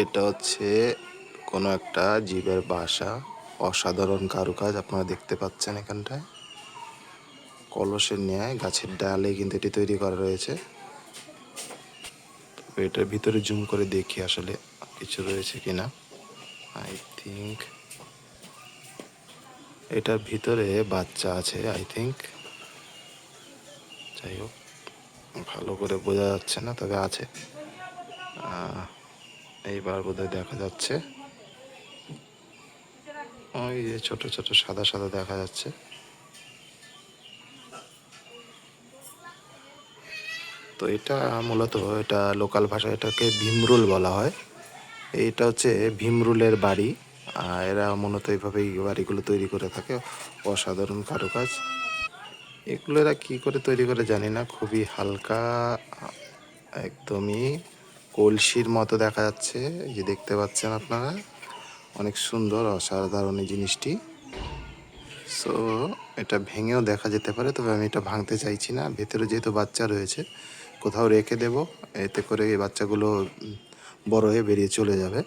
এটা হচ্ছে কোনো একটা জীবের বাসা, অসাধারণ কারুকাজ আপনারা দেখতে পাচ্ছেন এখানটায়। কলসের ন্যায়, গাছের ডালে কিন্তু এটি তৈরি করা রয়েছে। এটার ভিতরে জুম করে দেখি আসলে কিছু রয়েছে কিনা। আই থিঙ্ক এটার ভিতরে বাচ্চা আছে আই থিঙ্ক যাই হোক, ভালো করে বোঝা যাচ্ছে না, তবে আছে। এইবার বোধহয় দেখা যাচ্ছে। ওই যে ছোট ছোট, সাদা সাদা দেখা যাচ্ছে। তো এটা মূলত এটা লোকাল ভাষায় এটাকে ভীমরুল বলা হয়। এইটা হচ্ছে ভীমরুলের বাড়ি। আর এরা মূলত এইভাবেই বাড়িগুলো তৈরি করে থাকে। অসাধারণ কারুকাজ। এগুলো এরা কী করে তৈরি করে জানি না। খুবই হালকা, একদমই কলসির মতো দেখা যাচ্ছে। যে দেখতে পাচ্ছেন আপনারা, অনেক সুন্দর, অসাধারণ এই জিনিসটি। সো এটা ভেঙেও দেখা যেতে পারে, তবে আমি এটা ভাঙতে চাইছি না। ভেতরে যেহেতু বাচ্চা রয়েছে, কোথাও রেখে দেব, এতে করে এই বাচ্চাগুলো বড় হয়ে বেরিয়ে চলে যাবে।